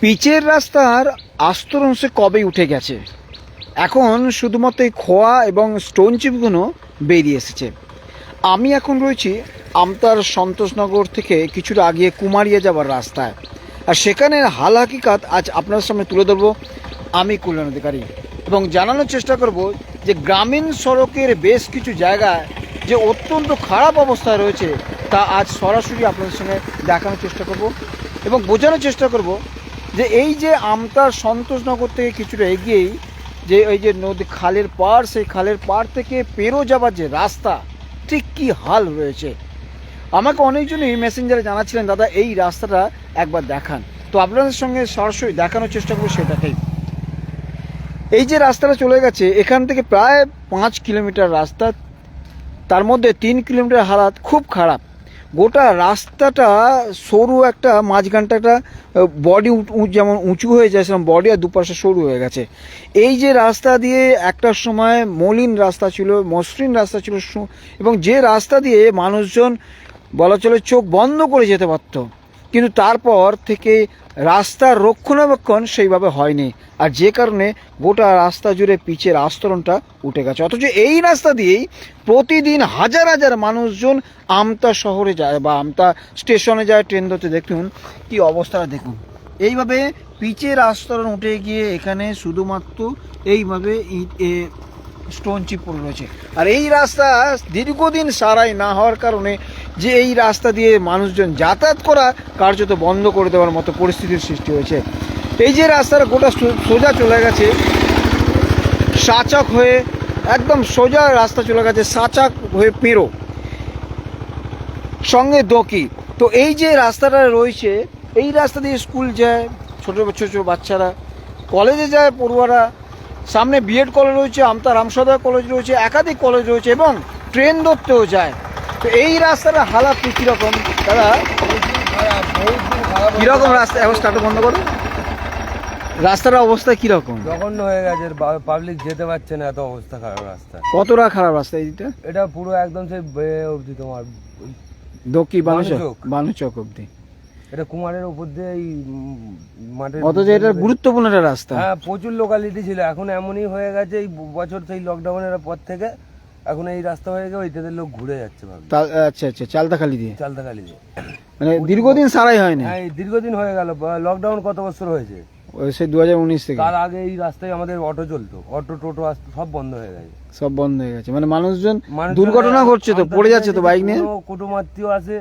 পিচের রাস্তার আস্তর অংশে কবে উঠে গেছে। এখন শুধুমাত্র এই খোয়া এবং স্টোন চিপগুলো বেরিয়ে এসেছে। আমি এখন রয়েছি আমতার সন্তোষনগর থেকে কিছুটা আগিয়ে কুমারিয়া যাওয়ার রাস্তায়। আর সেখানের হাল হাকিকাত আজ আপনার সামনে তুলে ধরবো আমি কল্যাণ অধিকারী। এবং জানানোর চেষ্টা করব যে গ্রামীণ সড়কের বেশ কিছু জায়গায় যে অত্যন্ত খারাপ অবস্থায় রয়েছে, তা আজ সরাসরি আপনাদের সঙ্গে দেখানোর চেষ্টা করব এবং বোঝানোর চেষ্টা করব যে এই যে আমতার সন্তোষনগর থেকে কিছুটা এগিয়েই যে ওই যে নদী খালের পাড়, সেই খালের পাড় থেকে পেরো যাবার যে রাস্তা, ঠিক কী হাল রয়েছে? আমাকে অনেকজনই মেসেঞ্জারে জানাচ্ছিলেন, দাদা, এই রাস্তাটা একবার দেখান। তো আপনাদের সঙ্গে সরাসরি দেখানোর চেষ্টা করব সেটাকেই। এই যে রাস্তাটা চলে গেছে, এখান থেকে প্রায় পাঁচ কিলোমিটার রাস্তা, তার মধ্যে তিন কিলোমিটার হালাত খুব খারাপ। গোটা রাস্তাটা সরু একটা, মাঝখানটা একটা বডি যেমন উঁচু হয়ে যায় সেরকম বডি আর দুপাশে সরু হয়ে গেছে। এই যে রাস্তা দিয়ে একটা সময় মলিন রাস্তা ছিল, মসৃণ রাস্তা ছিল এবং যে রাস্তা দিয়ে মানুষজন বলা চলে চোখ বন্ধ করে যেতে পারত কিন্তু তারপর থেকে রাস্তার রক্ষণাবেক্ষণ সেইভাবে হয়নি। আর যে কারণে গোটা রাস্তা জুড়ে পিচের আস্তরণটা উঠে গেছে। অথচ এই রাস্তা দিয়েই প্রতিদিন হাজার হাজার মানুষজন আমতা শহরে যায় বা আমতা স্টেশনে যায় ট্রেন ধরতে। দেখুন কি অবস্থাটা দেখুন। এইভাবে পিচের আস্তরণ উঠে গিয়ে এখানে শুধুমাত্র এইভাবে স্টোন চিপ পড়ে রয়েছে। আর এই রাস্তা দীর্ঘদিন সারাই না হওয়ার কারণে যে এই রাস্তা দিয়ে মানুষজন যাতায়াত করা কার্যত বন্ধ করে দেওয়ার মতো পরিস্থিতির সৃষ্টি হয়েছে। এই যে রাস্তার গোটা সোজা চলে গেছে, সাচক হয়ে একদম সোজা রাস্তা চলে গেছে, সাচাক হয়ে পেরো। সঙ্গে দকি। তো এই যে রাস্তাটা রয়েছে, এই রাস্তা দিয়ে স্কুল যায় ছোটো ছোটো বাচ্চারা, কলেজে যায় পড়ুয়ারা সামনে বিএড কলেজ রয়েছে আমতা রামসদা কলেজ রয়েছে একাধিক কলেজ রয়েছে এবং ট্রেন ধরতেও যায়। তো এই রাস্তাটা হালাত কীরকম দাদা? কীরকম রাস্তা? এখন স্টার্ট বন্ধ করো। রাস্তার অবস্থা কীরকম জঘন্য হয়ে গেছে পাবলিক যেতে পারছে না এত অবস্থা খারাপ রাস্তা। কতটা খারাপ রাস্তা এইটা এটা পুরো একদম সেই অবধি তোমার। ওই- দক্ষি বানুচক। বানুচক। অব্দি এটা কুমারের উপর দিয়ে এই মাঠের অথচ এটা গুরুত্বপূর্ণ একটা রাস্তা। হ্যাঁ প্রচুর লোকালিটি ছিল। এখন এমনই হয়ে গেছে এই বছর সেই লকডাউনের পর থেকে এখন এই রাস্তা হয়ে গেছে ওইটাতে লোক ঘুরে যাচ্ছে আচ্ছা আচ্ছা চালতাখালি দিয়ে? চালতাখালি দিয়ে। মানে দীর্ঘদিন সারাই হয়নি? হ্যাঁ দীর্ঘদিন হয়ে গেল। লকডাউন কত বছর হয়েছে? সেই দু হাজার উনিশ থেকে। তার আগে এই রাস্তায় আমাদের অটো চলতো। অটো টোটো আসতো সব বন্ধ হয়ে গেছে। সব বন্ধ হয়ে গেছে। মানে মানুষজন দুর্ঘটনা ঘটছে তো পড়ে যাচ্ছে তো বাইক নিয়ে। কুটুমাত্মীয় আছে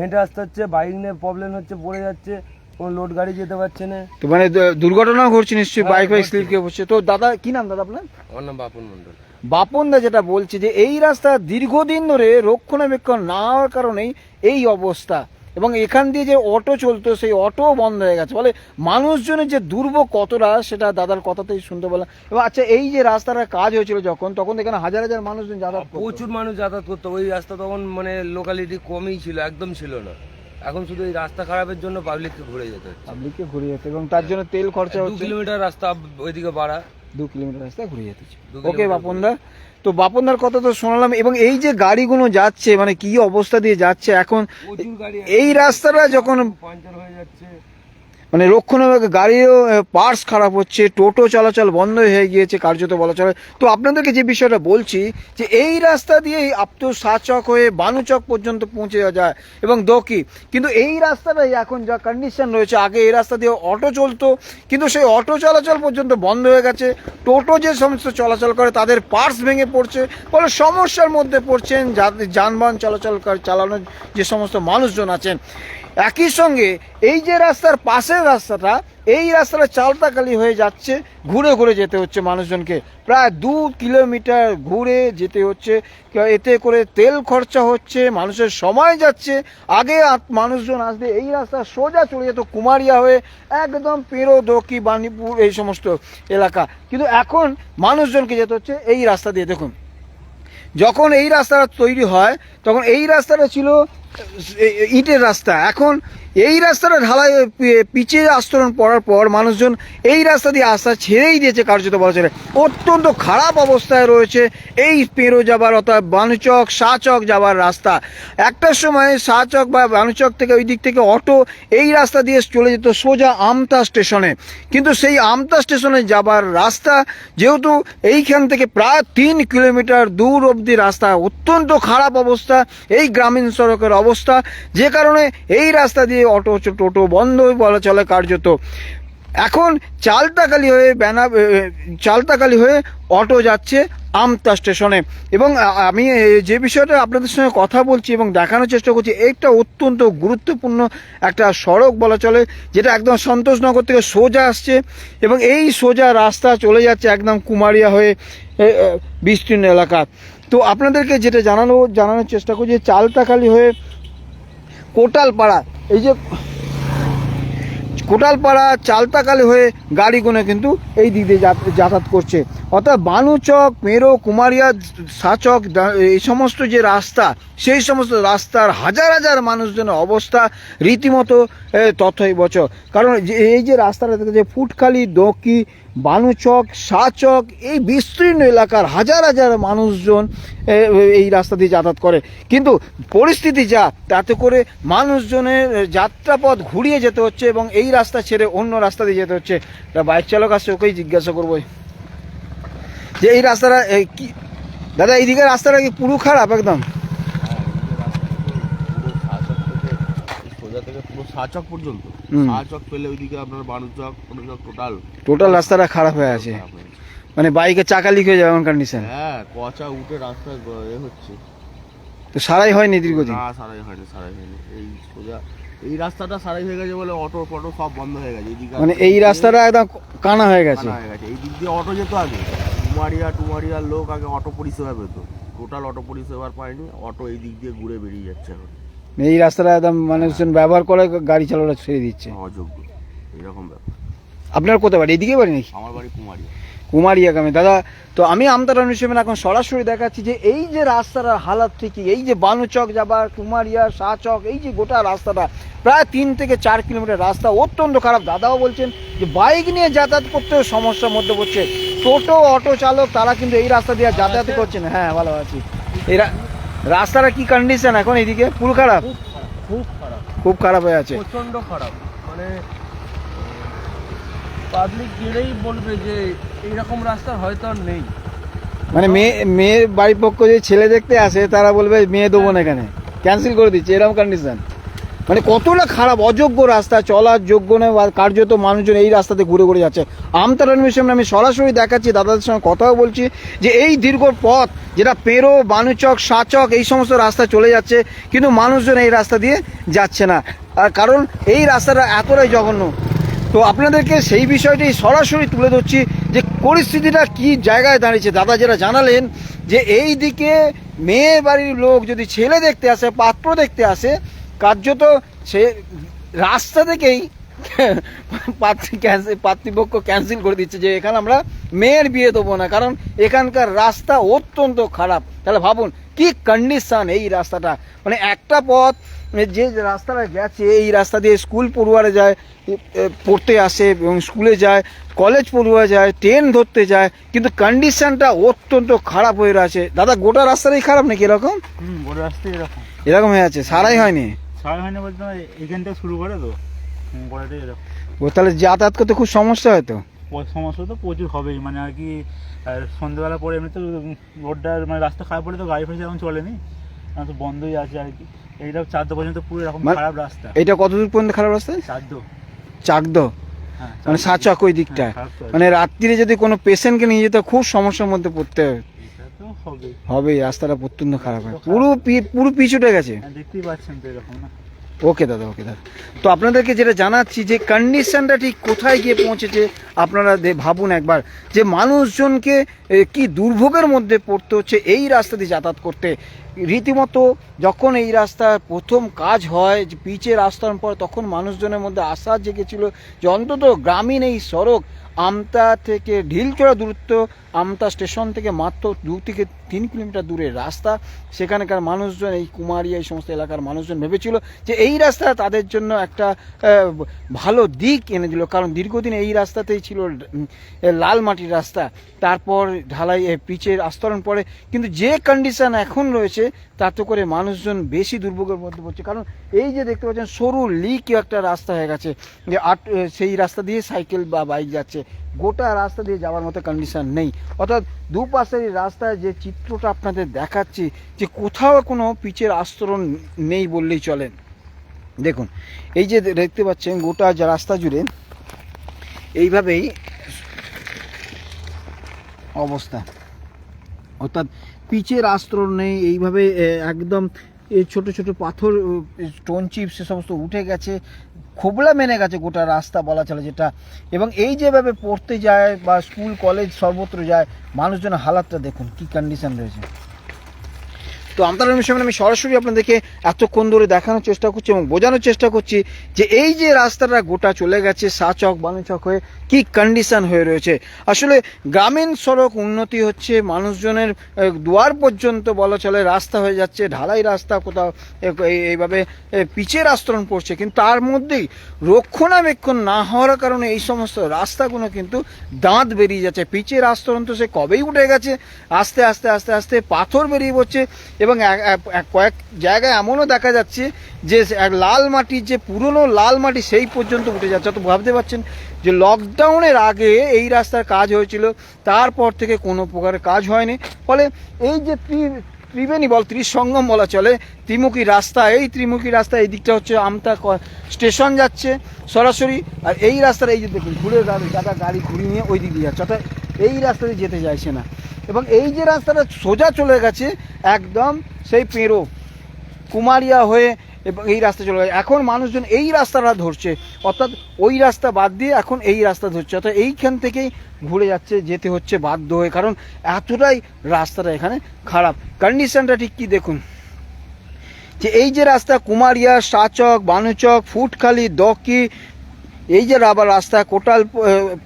হেঁটে আসতে হচ্ছে বাইক নিয়ে প্রবলেম হচ্ছে পড়ে যাচ্ছে কোনো লোড গাড়ি যেতে পারছে না। তো মানে দুর্ঘটনাও ঘটছে নিশ্চয়ই বাইক বাইক ঘটছে। স্লিপ খেয়ে পড়ছে তো দাদা কি নাম দাদা আপনার? আমার নাম বাপন মন্ডল বাপনদা যেটা বলছে যে এই রাস্তা দীর্ঘদিন ধরে রক্ষণাবেক্ষণ না হওয়ার কারণেই এই অবস্থা। এবং এখান দিয়ে যে অটো চলতো সেই অটো বন্ধ হয়ে গেছে। বলে মানুষজনের যে দুর্ভোগ কতটা সেটা দাদার কথাতেই শুনতে পেলাম। এবং আচ্ছা এই যে রাস্তাটা কাজ হয়েছিল যখন তখন তো এখানে হাজার হাজার মানুষজন যাতায়াত প্রচুর মানুষ যাতায়াত করতো। ওই রাস্তা তখন মানে লোকালিটি কমই ছিল একদম ছিল না। এখন শুধু এই রাস্তা খারাপের জন্য পাবলিককে ঘুরে যেতে পাবলিককে ঘুরে যেতে এবং তার জন্য তেল খরচা দু কিলোমিটার রাস্তা ওইদিকে বাড়া দু কিলোমিটার রাস্তা ঘুরে যেতে ওকে বাপনদা। তো বাপনদার কথা তো শোনালাম এবং এই যে গাড়িগুলো যাচ্ছে মানে কি অবস্থা দিয়ে যাচ্ছে এখন এই রাস্তাটা যখন পাঞ্চার হয়ে যাচ্ছে। মানে রক্ষণাবেক্ষণ গাড়িও পার্স খারাপ হচ্ছে, টোটো চলাচল বন্ধ হয়ে গিয়েছে, কার্যত বলা চলে। তো আপনাদেরকে যে বিষয়টা বলছি, যে এই রাস্তা দিয়েই আপতো সাচক হয়ে বানুচক পর্যন্ত পৌঁছে যাওয়া যায় এবং দকি। কিন্তু এই রাস্তাটাই এখন যা কন্ডিশন রয়েছে, আগে এই রাস্তা দিয়ে অটো চলতো, কিন্তু সেই অটো চলাচল পর্যন্ত বন্ধ হয়ে গেছে। টোটো যে সমস্ত চলাচল করে, তাদের পার্স ভেঙে পড়ছে, ফলে সমস্যার মধ্যে পড়ছেন যাদের যানবাহন চলাচল চালানোর যে সমস্ত মানুষজন আছেন। একই সঙ্গে এই যে রাস্তার পাশের রাস্তাটা, এই রাস্তাটা চালতাকালি হয়ে যাচ্ছে, ঘুরে ঘুরে যেতে হচ্ছে মানুষজনকে। প্রায় দু কিলোমিটার ঘুরে যেতে হচ্ছে, এতে করে তেল খরচা হচ্ছে, মানুষের সময় যাচ্ছে। আগে মানুষজন আসবে, এই রাস্তা সোজা চলে যেত কুমারিয়া হয়ে, একদম পেরো দকি বাণীপুর, এই সমস্ত এলাকা। কিন্তু এখন মানুষজনকে যেতে হচ্ছে এই রাস্তা দিয়ে। দেখুন, যখন এই রাস্তাটা তৈরি হয়, তখন এই রাস্তাটা ছিল ইটের রাস্তা। এখন এই রাস্তাটা ঢালাই পি- পিচে আস্তরণ পড়ার পর মানুষজন এই রাস্তা দিয়ে আস্থা ছেড়েই দিয়েছে কার্যত বলা অত্যন্ত খারাপ অবস্থায় রয়েছে এই পেরো যাবার অর্থাৎ বানুচক শাহচক যাবার রাস্তা। একটার সময় শাহচক বা বানুচক থেকে ওই দিক থেকে অটো এই রাস্তা দিয়ে চলে যেত সোজা আমতা স্টেশনে। কিন্তু সেই আমতা স্টেশনে যাবার রাস্তা যেহেতু এইখান থেকে প্রায় তিন কিলোমিটার দূর অবধি রাস্তা। অত্যন্ত খারাপ অবস্থা। এই গ্রামীণ সড়কের অবস্থা। যে কারণে এই রাস্তা দিয়ে অটো, টোটো বন্ধ বলা চলে কার্যত। এখন চালতাকালি হয়ে ব্যানা চালতাকালি হয়ে অটো যাচ্ছে আমতা স্টেশনে। এবং আমি যে বিষয়টা আপনাদের সঙ্গে কথা বলছি এবং দেখানোর চেষ্টা করছি, এইটা অত্যন্ত গুরুত্বপূর্ণ একটা সড়ক বলা চলে, যেটা একদম সন্তোষনগর থেকে সোজা আসছে এবং এই সোজা রাস্তা চলে যাচ্ছে একদম কুমারিয়া হয়ে বিস্তীর্ণ এলাকা। তো আপনাদেরকে যেটা জানানো, জানানোর চেষ্টা করছি চালতাকালি হয়ে কোটালপাড়া এই যে কোটালপাড়া চালতাকালি হয়ে গাড়িগুলো কিন্তু এই দিক দিয়ে যাত- যাতায়াত করছে। অর্থাৎ বানুচক, মেরো, কুমারিয়া, সাচক এই সমস্ত যে রাস্তা, সেই সমস্ত রাস্তার হাজার হাজার মানুষজনের অবস্থা রীতিমতো তথ্যই বচ কারণ এই যে রাস্তাটা যে ফুটখালি, দকি, বানুচক, সাচক, এই বিস্তীর্ণ এলাকার হাজার হাজার মানুষজন এই রাস্তা দিয়ে যাতায়াত করে। কিন্তু পরিস্থিতি যা, তাতে করে মানুষজনের যাত্রাপথ ঘুরিয়ে যেতে হচ্ছে এবং এই রাস্তা ছেড়ে অন্য রাস্তা দিয়ে যেতে হচ্ছে। বাইক চালক আসছে, ওকেই জিজ্ঞাসা করব। যে এই রাস্তাটা কি দাদা এইদিকে রাস্তাটা কি পুরো খারাপ একদম? সোজা থেকে পুরো সাচক পর্যন্ত। সাচক পেলে ওইদিকে আপনার বাণুচক অনুচক টোটাল টোটাল রাস্তাটা খারাপ হয়ে আছে। মানে বাইকের চাকা লিক হয়ে যাবে এমন কন্ডিশন হ্যাঁ পচা উঠে রাস্তা এ হচ্ছে। তো সারাই হয়নি দীর্ঘদিন? না সারাই হয়নি সারাই হয়নি। এই সোজা এই রাস্তাটা সারাই হয়ে গেছে বলে অটো ফটো সব বন্ধ হয়ে গেছে। এইদিকে মানে এই রাস্তাটা একদম কানা হয়ে গেছে। হয়ে গেছে। এই দিক দিয়ে অটো যেত আগে। টুমারিয়া টুমারিয়ার লোক আগে অটো পরিষেবা পেত। টোটাল অটো পরিষেবার পায়নি অটো এই দিক দিয়ে ঘুরে বেরিয়ে যাচ্ছে এখন। এই রাস্তাটা একদম মানুষজন ব্যবহার করে গাড়ি চালানো ছেড়ে দিচ্ছে। অযোগ্য এরকম ব্যাপার। আপনার কোথায় বাড়ি? এদিকে বাড়ি নাকি? আমার বাড়ি কুমারিয়া। কুমারিয়া গ্রামে। দাদা তো আমি আমতারা হিসেবে এখন সরাসরি দেখাচ্ছি যে এই যে রাস্তার হালাত থেকে এই যে বানুচক যাবার কুমারিয়া শাহচক এই যে গোটা রাস্তাটা প্রায় তিন থেকে চার কিলোমিটার রাস্তা অত্যন্ত খারাপ। দাদাও বলছেন যে বাইক নিয়ে যাতায়াত করতেও সমস্যার মধ্যে পড়ছে। টোটো অটো চালক তারা কিন্তু এই রাস্তা দিয়ে যাতায়াত করছেন হ্যাঁ ভালো আছি। এই রা- রাস্তাটা কি কন্ডিশন এখন এইদিকে? পুরো খারাপ? খুব খারাপ খুব খারাপ। খুব খারাপ হয়ে আছে। প্রচণ্ড খারাপ। মানে পাবলিক গেলেই বলবে যে এইরকম রাস্তা হয়তো আর নেই। মানে মেয়ে মেয়ের বাড়ির পক্ষ যে ছেলে দেখতে আসে তারা বলবে মেয়ে দেবো না এখানে। ক্যান্সেল করে দিচ্ছে এরকম কন্ডিশন মানে কতটা খারাপ, অযোগ্য রাস্তা, চলার যোগ্য নয় বা কার্যত মানুষজন এই রাস্তাতে ঘুরে ঘুরে যাচ্ছে। আমতারণ মিশনে আমি সরাসরি দেখাচ্ছি, দাদাদের সঙ্গে কথাও বলছি যে এই দীর্ঘ পথ যেটা পেরো, বানুচক, সাচক, এই সমস্ত রাস্তা চলে যাচ্ছে, কিন্তু মানুষজন এই রাস্তা দিয়ে যাচ্ছে না। আর কারণ এই রাস্তাটা এতটাই জঘন্য। তো আপনাদেরকে সেই বিষয়টি সরাসরি তুলে ধরছি যে পরিস্থিতিটা কি জায়গায় দাঁড়িয়েছে। দাদা যেটা জানালেন যে এই দিকে মেয়ে বাড়ির লোক যদি ছেলে দেখতে আসে, পাত্র দেখতে আসে কার্যত সে রাস্তা থেকেই পাত্রী ক্যান্সেল ক্যান্সেল করে দিচ্ছে যে এখানে আমরা মেয়ের বিয়ে দেবো না। কারণ এখানকার রাস্তা অত্যন্ত খারাপ। তাহলে ভাবুন কি কন্ডিশন এই রাস্তাটা? মানে একটা পথ যে রাস্তাটা গেছে এই রাস্তা দিয়ে স্কুল পড়ুয়ারা যায় পড়তে আসে এবং স্কুলে যায় কলেজ পড়ুয়া যায় ট্রেন ধরতে যায় কিন্তু কন্ডিশনটা অত্যন্ত খারাপ হয়ে রয়েছে। দাদা গোটা রাস্তাটাই খারাপ নাকি এরকম? হুম বড় রাস্তা এরকম। এরকম হয়ে আছে সারাই হয়নি? সারা হয় না বলতে এখান থেকে শুরু করে তো। এরকম। ও তাহলে যাতায়াত করতে খুব সমস্যা হয়তো প- সমস্যা তো প্রচুর হবেই। মানে আর কি আর সন্ধ্যেবেলা পরে এমনি তো রোডটা মানে রাস্তা খারাপ পড়ে তো গাড়ি ফাড়ি এখন চলেনি। এখন তো বন্ধই আছে আর কি। এইটা চারদো পর্যন্ত পুরো এরকম মানে- খারাপ রাস্তা। এটা কত দূর পর্যন্ত খারাপ রাস্তা? চারদো চাকদ হ্যাঁ মানে সাচক ওই দিকটা হ্যাঁ, তো আছে। মানে রাত্রিরে যদি কোনো পেশেন্টকে নিয়ে যেতে হয়, খুব সমস্যার মধ্যে পড়তে তো হবেই হবে রাস্তাটা প্রত্যন্ত খারাপ হয়। পুরো পুরো পিছুটে গেছে। হ্যাঁ, দেখতেই পাচ্ছেন তো এরকম না? ওকে দাদা ওকে দাদা। তো আপনাদেরকে যেটা জানাচ্ছি যে কন্ডিশনটা ঠিক কোথায় গিয়ে পৌঁছেছে আপনারা ভাবুন একবার যে মানুষজনকে কি দুর্ভোগের মধ্যে পড়তে হচ্ছে এই রাস্তা দিয়ে যাতায়াত করতে? রীতিমতো যখন এই রাস্তার প্রথম কাজ হয় যে পিচের রাস্তার পর তখন মানুষজনের মধ্যে আশা জেগেছিল যে অন্তত গ্রামীণ এই সড়ক আমতা থেকে ঢিলচড়া দূরত্ব, আমতা স্টেশন থেকে মাত্র দু থেকে তিন কিলোমিটার দূরের রাস্তা। সেখানকার মানুষজন, এই কুমারিয়া, এই সমস্ত এলাকার মানুষজন ভেবেছিল যে এই রাস্তা তাদের জন্য একটা ভালো দিক এনে দিল। কারণ দীর্ঘদিন এই রাস্তাতেই ছিল লাল মাটির রাস্তা। তারপর ঢালাই পিচের আস্তরণ পড়ে। কিন্তু যে কন্ডিশন এখন রয়েছে, তাতে করে মানুষজন বেশি দুর্ভোগের মধ্যে পড়ছে। কারণ এই যে দেখতে পাচ্ছেন, সরু লিক একটা রাস্তা হয়ে গেছে। যে আট সেই রাস্তা দিয়ে সাইকেল বা বাইক যাচ্ছে। গোটা রাস্তা দিয়ে যাওয়ার মতো কন্ডিশন নেই। অর্থাৎ দুপাশের রাস্তায় যে চিত্রটা আপনাদের দেখাচ্ছি, যে কোথাও কোনো পিচের আস্তরণ নেই বললেই চলে। দেখুন, এই যে দেখতে পাচ্ছেন গোটা যে রাস্তা জুড়ে, এইভাবেই অবস্থা। অর্থাৎ পিচের আস্তরণ নেই, এইভাবে একদম এই ছোট ছোট পাথর স্টোন চিপস সে সমস্ত উঠে গেছে, খোবলা মেনে গেছে গোটা রাস্তা বলা চলে যেটা। এবং এই যেভাবে পড়তে যায় বা স্কুল কলেজ সর্বত্র যায়, মানুষজন হালাতটা দেখুন, কি কন্ডিশন রয়েছে। তো আমতার মিশনে আমি সরাসরি আপনাদেরকে এতক্ষণ ধরে দেখানোর চেষ্টা করছি এবং বোঝানোর চেষ্টা করছি যে এই যে রাস্তাটা গোটা চলে গেছে, সা সাচক বানুচক হয়ে কি কন্ডিশন হয়ে রয়েছে। আসলে গ্রামীণ সড়ক উন্নতি হচ্ছে, মানুষজনের দুয়ার পর্যন্ত বলা চলে, রাস্তা হয়ে যাচ্ছে, ঢালাই রাস্তা কোথাও এইভাবে পিচের আস্তরণ পড়ছে। কিন্তু তার মধ্যেই রক্ষণাবেক্ষণ না হওয়ার কারণে এই সমস্ত রাস্তাগুলো কিন্তু দাঁত বেরিয়ে যাচ্ছে। পিচের আস্তরণ তো সে কবেই উঠে গেছে? আস্তে আস্তে আস্তে আস্তে পাথর বেরিয়ে পড়ছে। এবং কয়েক জায়গায় এমনও দেখা যাচ্ছে যে লাল মাটির যে পুরনো লাল মাটি সেই পর্যন্ত উঠে যাচ্ছে। তো ভাবতে পারছেন যে লকডাউনের আগে এই রাস্তার কাজ হয়েছিল, তারপর থেকে কোনো প্রকারের কাজ হয়নি। ফলে এই যে ত্রি- ত্রিবেণী বল ত্রিসঙ্গম বলা চলে, ত্রিমুখী রাস্তা, এই ত্রিমুখী রাস্তা এই দিকটা হচ্ছে আমতা স্টেশন যাচ্ছে সরাসরি। আর এই রাস্তার এই যে দেখুন, ঘুরে দাদা গাড়ি ঘুরিয়ে নিয়ে ওই দিক যাচ্ছে। অর্থাৎ এই রাস্তা দিয়ে যেতে চাইছে না। এবং এই যে রাস্তাটা সোজা চলে গেছে, একদম সেই পেরো, কুমারিয়া হয়ে এবং এই রাস্তা চলে গেছে। এখন মানুষজন এই রাস্তাটা ধরছে, অর্থাৎ ওই রাস্তা বাদ দিয়ে এখন এই রাস্তা ধরছে, অর্থাৎ এইখান থেকেই ঘুরে যাচ্ছে, যেতে হচ্ছে বাধ্য হয়ে। কারণ এতটাই রাস্তাটা এখানে খারাপ। কন্ডিশনটা ঠিক কি দেখুন? যে এই যে রাস্তা কুমারিয়া, সাচক, বানুচক, ফুটখালি, দকি, এই যে রাবার রাস্তা, কোটাল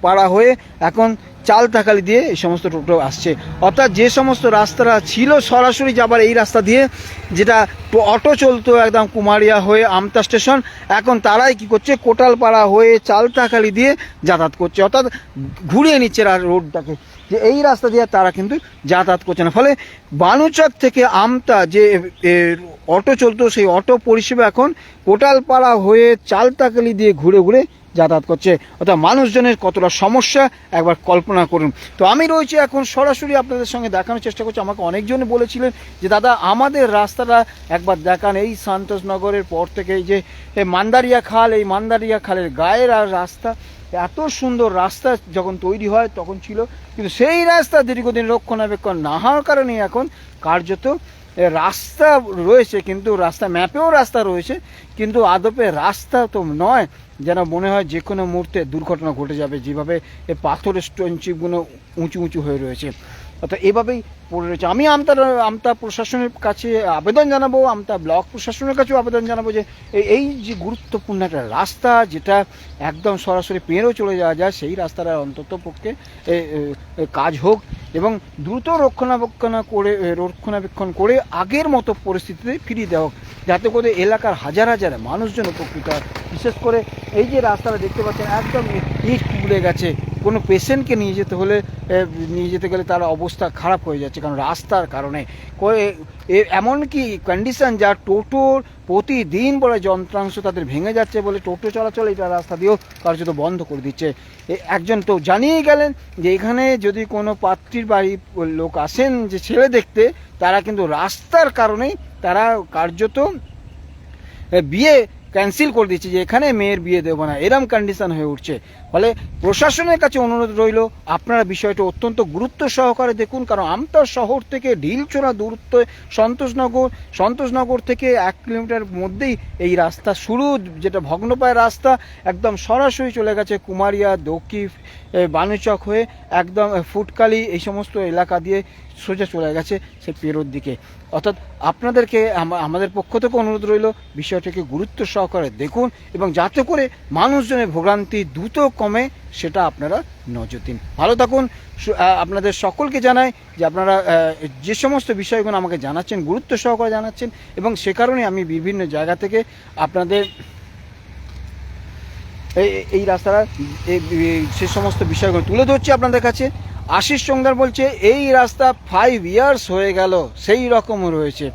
পাড়া হয়ে এখন চালতাকালি দিয়ে এই সমস্ত টোটো আসছে। অর্থাৎ যে সমস্ত রাস্তাটা ছিল সরাসরি যাবার এই রাস্তা দিয়ে, যেটা অটো চলতো একদম কুমারিয়া হয়ে আমতা স্টেশন, এখন তারাই কি করছে, কোটালপাড়া হয়ে চালতাকালি দিয়ে যাতায়াত করছে। অর্থাৎ ঘুরিয়ে নিচ্ছে রোডটাকে। যে এই রাস্তা দিয়ে তারা কিন্তু যাতায়াত করছে না। ফলে বানুচক থেকে আমতা যে অটো চলতো, সেই অটো পরিষেবা এখন কোটালপাড়া হয়ে চালতাকালি দিয়ে ঘুরে ঘুরে যাতায়াত করছে। অর্থাৎ মানুষজনের কতটা সমস্যা, একবার কল্পনা করুন। তো আমি রয়েছি এখন সরাসরি আপনাদের সঙ্গে দেখানোর চেষ্টা করছি। আমাকে অনেকজন বলেছিলেন যে, দাদা, আমাদের রাস্তাটা একবার দেখান। এই সান্তোষনগরের পর থেকে এই যে মান্দারিয়া খাল, এই মান্দারিয়া খালের গায়ের আর রাস্তা, এত সুন্দর রাস্তা যখন তৈরি হয় তখন ছিল। কিন্তু সেই রাস্তা দীর্ঘদিন রক্ষণাবেক্ষণ না হওয়ার কারণে এখন কার্যত রাস্তা রয়েছে, কিন্তু রাস্তা ম্যাপেও রাস্তা রয়েছে, কিন্তু আদপে রাস্তা তো নয়, যেন মনে হয় যে কোনো মুহূর্তে দুর্ঘটনা ঘটে যাবে। যেভাবে এই পাথরের স্টোন চিপগুলো উঁচু উঁচু হয়ে রয়েছে। অর্থাৎ এভাবেই পড়ে রয়েছে। আমি আমতার আমতা প্রশাসনের কাছে আবেদন জানাব, আমতা ব্লক প্রশাসনের কাছেও আবেদন জানাব যে এই- যে গুরুত্বপূর্ণ একটা রাস্তা যেটা একদম সরাসরি পেয়েও চলে যাওয়া যায়, সেই রাস্তাটা অন্তত পক্ষে কাজ হোক এবং দ্রুত রক্ষণাবেক্ষণ করে রক্ষণাবেক্ষণ করে আগের মতো পরিস্থিতিতে ফিরিয়ে দেওয়া হোক। যাতে করে এলাকার হাজার হাজার মানুষজন উপকৃত হয়। বিশেষ করে এই যে রাস্তাটা দেখতে পাচ্ছেন, একদম ইট পুড়ে গেছে। কোনো পেশেন্টকে নিয়ে যেতে হলে নিয়ে যেতে গেলে তার অবস্থা খারাপ হয়ে যাচ্ছে, কারণ রাস্তার কারণে। এমনকি কন্ডিশন যা টোটোর প্রতিদিন বলে যন্ত্রাংশ তাদের ভেঙে যাচ্ছে বলে টোটো চলাচল এটা রাস্তা দিয়েও কার্যত বন্ধ করে দিচ্ছে। একজন তো জানিয়ে গেলেন যে এখানে যদি কোনো পাত্রীর বাড়ি লোক আসেন যে ছেলে দেখতে, তারা কিন্তু রাস্তার কারণেই তারা কার্যত বিয়ে ক্যান্সেল করে দিচ্ছে যে এখানে মেয়ের বিয়ে দেবো না। এরম কন্ডিশন হয়ে উঠছে। ফলে প্রশাসনের কাছে অনুরোধ রইল, আপনারা বিষয়টা অত্যন্ত গুরুত্ব সহকারে দেখুন, কারণ আমতার শহর থেকে ঢিলচোরা দূরত্ব, সন্তোষনগর সন্তোষনগর থেকে এক কিলোমিটার মধ্যেই এই রাস্তা শুরু, যেটা ভগ্নপায় রাস্তা, একদম সরাসরি চলে গেছে কুমারিয়া দক্ষি বানুচক হয়ে একদম ফুটকালি, এই সমস্ত এলাকা দিয়ে সোজা চলে গেছে সে পেরোর দিকে। অর্থাৎ আপনাদেরকে আমাদের পক্ষ থেকে অনুরোধ রইল বিষয়টিকে গুরুত্ব সহকারে দেখুন এবং যাতে করে মানুষজনের ভোগান্তি দ্রুত কমে, সেটা আপনারা নজর দিন। ভালো থাকুন। আপনাদের সকলকে জানাই যে আপনারা যে সমস্ত বিষয়গুলো আমাকে জানাচ্ছেন, গুরুত্ব সহকারে জানাচ্ছেন এবং সে কারণে আমি বিভিন্ন জায়গা থেকে আপনাদের এই এই রাস্তাটা সে সমস্ত বিষয়গুলো তুলে ধরছি আপনাদের কাছে। আশিস সঙ্গার বলছে, এই রাস্তা ফাইভ ইয়ার্স হয়ে গেল, সেই রকম রয়েছে।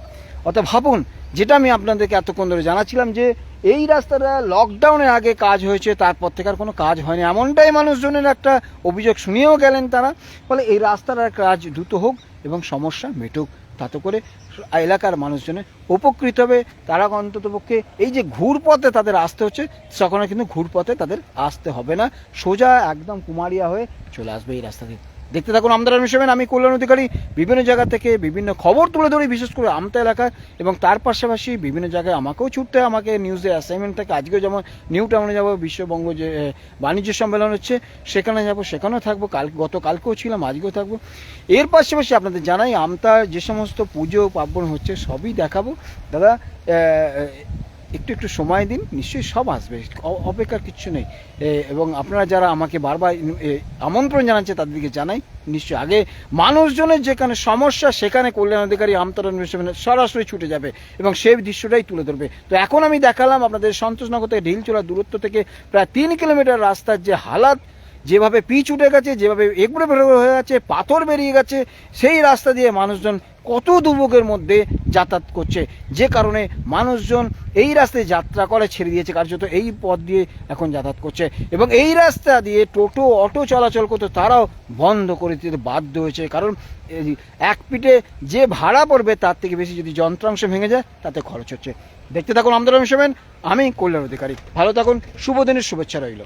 অর্থাৎ ভাবুন, যেটা আমি আপনাদেরকে এতক্ষণ ধরে জানাচ্ছিলাম যে, এই রাস্তাটা লকডাউনের আগে কাজ হয়েছে, তারপর থেকে আর কোনো কাজ হয়নি। এমনটাই মানুষজনের একটা অভিযোগ শুনিয়েও গেলেন তারা। ফলে এই রাস্তাটার কাজ দ্রুত হোক এবং সমস্যা মেটুক, তাতে করে এলাকার মানুষজনের উপকৃত হবে। তারা অন্তত পক্ষে এই যে ঘুরপথে তাদের আসতে হচ্ছে সেখানে কিন্তু ঘুরপথে তাদের আসতে হবে না। সোজা একদম কুমারিয়া হয়ে চলে আসবে এই রাস্তা দিয়ে। দেখতে থাকুন আমদার মিশবেন আমি কল্যাণ অধিকারী। বিভিন্ন জায়গা থেকে বিভিন্ন খবর তুলে ধরি, বিশেষ করে আমতা এলাকায়। এবং তার পাশাপাশি বিভিন্ন জায়গায় আমাকেও ছুটতে হয়। আমাকে নিউজের অ্যাসাইনমেন্ট থাকে। আজকেও যেমন নিউ টাউনে যাব, বিশ্ববঙ্গ যে বাণিজ্য সম্মেলন হচ্ছে, সেখানে যাব, সেখানেও থাকব। কাল গতকালকেও ছিলাম, আজকেও থাকব। এর পাশাপাশি আপনাদের জানাই, আমতার যে সমস্ত পুজো পার্বণ হচ্ছে, সবই দেখাবো। দাদা একটু একটু সময় দিন, নিশ্চয়ই সব আসবে। অপেক্ষার কিচ্ছু নেই। এবং আপনারা যারা আমাকে বারবার আমন্ত্রণ জানাচ্ছে তাদেরকে জানাই, নিশ্চয়ই আগে মানুষজনের যেখানে সমস্যা, সেখানে কল্যাণ অধিকারী আমতরণ সরাসরি ছুটে যাবে এবং সেই দৃশ্যটাই তুলে ধরবে। তো এখন আমি দেখালাম আপনাদের সন্তোষনগর থেকে ঢিলচোলা দূরত্ব থেকে প্রায় তিন কিলোমিটার রাস্তার যে হালাত যেভাবে পিচ উঠে গেছে, যেভাবে এগুলো বেরো হয়ে গেছে পাথর বেরিয়ে গেছে, সেই রাস্তা দিয়ে মানুষজন কত দুর্ভোগের মধ্যে যাতায়াত করছে। যে কারণে মানুষজন এই রাস্তায় যাত্রা করে ছেড়ে দিয়েছে, কার্যত এই পথ দিয়ে এখন যাতায়াত করছে। এবং এই রাস্তা দিয়ে টোটো, অটো চলাচল করতে তারাও বন্ধ করে দিতে বাধ্য হয়েছে। কারণ এক পিঠে যে ভাড়া পড়বে, তার থেকে বেশি যদি যন্ত্রাংশ ভেঙে যায়, তাতে খরচ হচ্ছে। দেখতে থাকুন আমদার সেবেন আমি কল্যাণ অধিকারী। ভালো থাকুন, শুভ দিনের শুভেচ্ছা রইল।